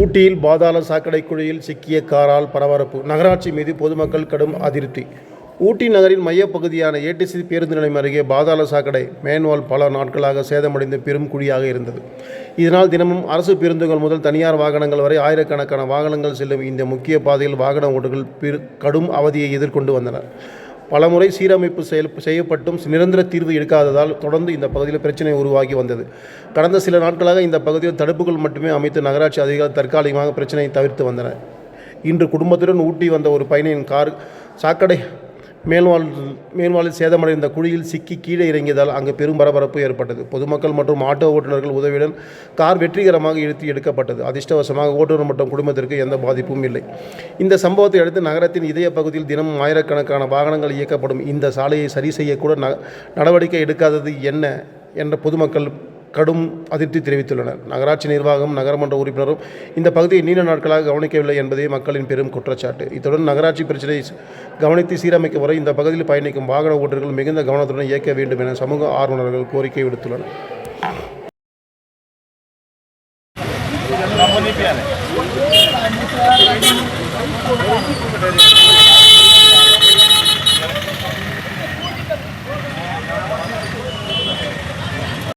ஊட்டியில் பாதாள சாக்கடை குழியில் சிக்கிய காரால் பரபரப்பு. நகராட்சி மீது பொதுமக்கள் கடும் அதிருப்தி. ஊட்டி நகரின் மையப்பகுதியான ஏடிசி பேருந்து நிலையம் அருகே பாதாள சாக்கடை மேன்வால் பல நாட்களாக சேதமடைந்த பெரும் குழியாக இருந்தது. இதனால் தினமும் அரசு பேருந்துகள் முதல் தனியார் வாகனங்கள் வரை ஆயிரக்கணக்கான வாகனங்கள் செல்லும் இந்த முக்கிய பாதையில் வாகன ஓட்டுகள் கடும் அவதியை எதிர்கொண்டு வந்தனர். பலமுறை சீரமைப்பு செயல் செய்யப்பட்டும் நிரந்தர தீர்வு எடுக்காததால் தொடர்ந்து இந்த பகுதியில் பிரச்சனை உருவாகி வந்தது. கடந்த சில நாட்களாக இந்த பகுதியில் தடுப்புகள் மட்டுமே அமைத்து நகராட்சி அதிகாரிகள் தற்காலிகமாக பிரச்சனையை தவிர்த்து வந்தனர். இன்று குடும்பத்துடன் ஊட்டி வந்த ஒரு பயணியின் கார் சாக்கடை மேல்வாழ் மேல்வாழில் சேதமடைந்த குழியில் சிக்கி கீழே இறங்கியதால் அங்கு பெரும் பரபரப்பு ஏற்பட்டது. பொதுமக்கள் மற்றும் ஆட்டோ ஓட்டுநர்கள் உதவியுடன் கார் வெற்றிகரமாக இழுத்து எடுக்கப்பட்டது. அதிர்ஷ்டவசமாக ஓட்டுநர் மற்றும் குடும்பத்திற்கு எந்த பாதிப்பும் இல்லை. இந்த சம்பவத்தை அடுத்து நகரத்தின் இதய பகுதியில் தினமும் ஆயிரக்கணக்கான வாகனங்கள் இயக்கப்படும். இந்த சாலையை சரி செய்யக்கூட ந நடவடிக்கை எடுக்காதது என்ன? என்ற பொதுமக்கள் கடும் அதிருப்தி தெரிவித்துள்ளனர். நகராட்சி நிர்வாகம் நகரமன்ற உறுப்பினரும் இந்த பகுதியை நீண்ட நாட்களாக கவனிக்கவில்லை என்பதே மக்களின் பெரும் குற்றச்சாட்டு. இத்துடன் நகராட்சி பிரச்சனையை கவனித்து சீரமைக்கும் வரை இந்த பகுதியில் பயணிக்கும் வாகன ஓட்டர்கள் மிகுந்த கவனத்துடன் இயக்க வேண்டும் என சமூக ஆர்வலர்கள் கோரிக்கை விடுத்துள்ளனர்.